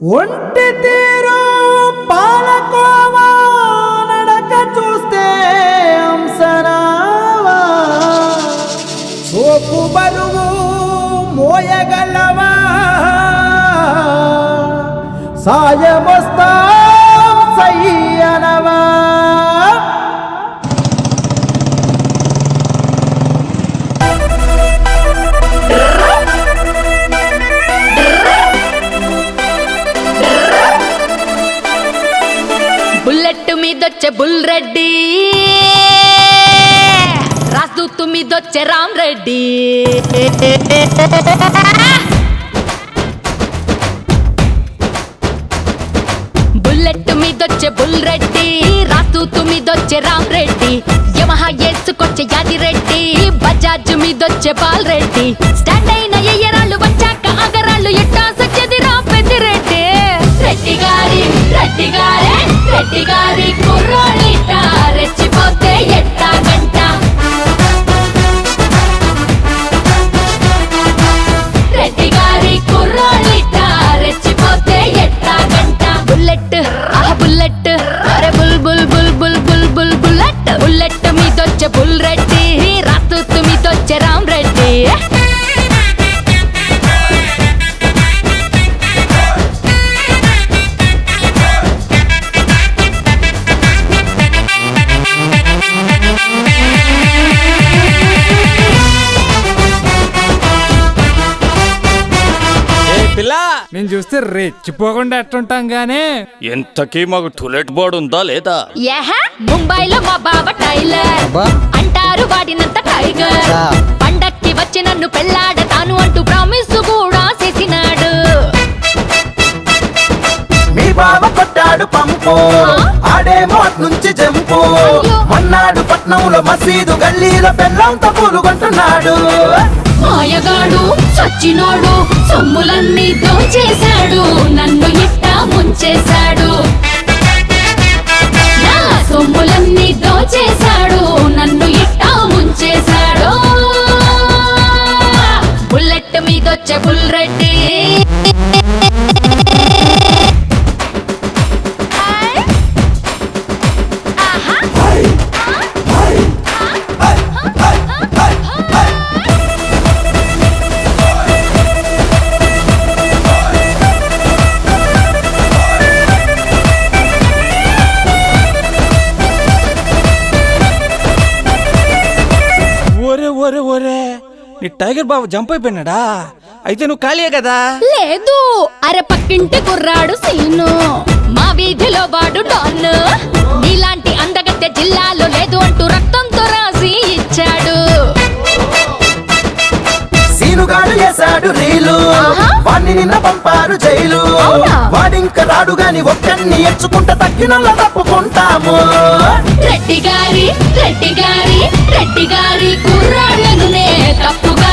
ఒంటి తీరు పాలకోవా నడక చూస్తే అంసరావా సోపు బరువు మోయగలవా? సాయమొస్తా సయ్యనవా? మీదొచ్చే బుల్ రెడ్డి రాజదూత్ మీదొచ్చే రామ్ రెడ్డి బుల్లెట్ మీదొచ్చే బుల్ రెడ్డి రాజదూత్ మీదొచ్చే రామ్ రెడ్డి యమహా ఏసుకొచ్చే యాది రెడ్డి బజాజ్ మీదొచ్చే బాల్ రెడ్డి స్టాండ్ అయిన పిల్ల. నేను చూస్తే రెచ్చిపోకుండా ఎట్టుంటాం గానీ ఎంతకీ మాకు టూలెట్ బోర్డు ఉందా లేదా? ముంబైలో మా బావ టైలర్. అంటారు వాడినంత టైగర్. పండక్కి వచ్చి నన్ను పెళ్ళాడతాను అంటూ ప్రామిస్ కూడా చేసినాడు. మీ బావ కొట్టాడు పంపు. ఆడేమో అట్నుంచి జంపు. మాయగాడు పట్నంలో మసీదు గల్లీలో బెల్లంతో పూలుగొంటున్నాడు. మాయగాడు చచ్చినోడు సొమ్ములన్నీ దోచేశాడు నన్ను ఇట్ట ముంచేశాడు. నా సొమ్ములన్నీ దోచేశాడు నన్ను ఇట్ట ముంచేశాడు. బుల్లెట్ మీదొచ్చే బుల్ రెడ్డి. నీ టైగర్ బాబు జంప్ అయిపోయినాడా? అయితే నువ్వు ఖాళీయే కదా? లేదు అరే పక్కింటి కుర్రాడు సీను. మా వీధిలో వాడు డాన్. నీలాంటి అందగత్తె జిల్లాలో లేదు అంటూ రక్తంతో రాసి ఇచ్చాడు. సీనుగాడు చేశాడు రీలు. ఆహా. వాణ్ణి నిన్న పంపారు జైలు. అవునా? వాడింక రాడు గాని ఒక్కడిని ఎచ్చుకుంట తగ్గినల్లా తప్పుకుంటాము. రెడ్డి గారి రెడ్డి గారి. రెడ్డి గారి కుర్రాళ్ళను నే తప్పుగా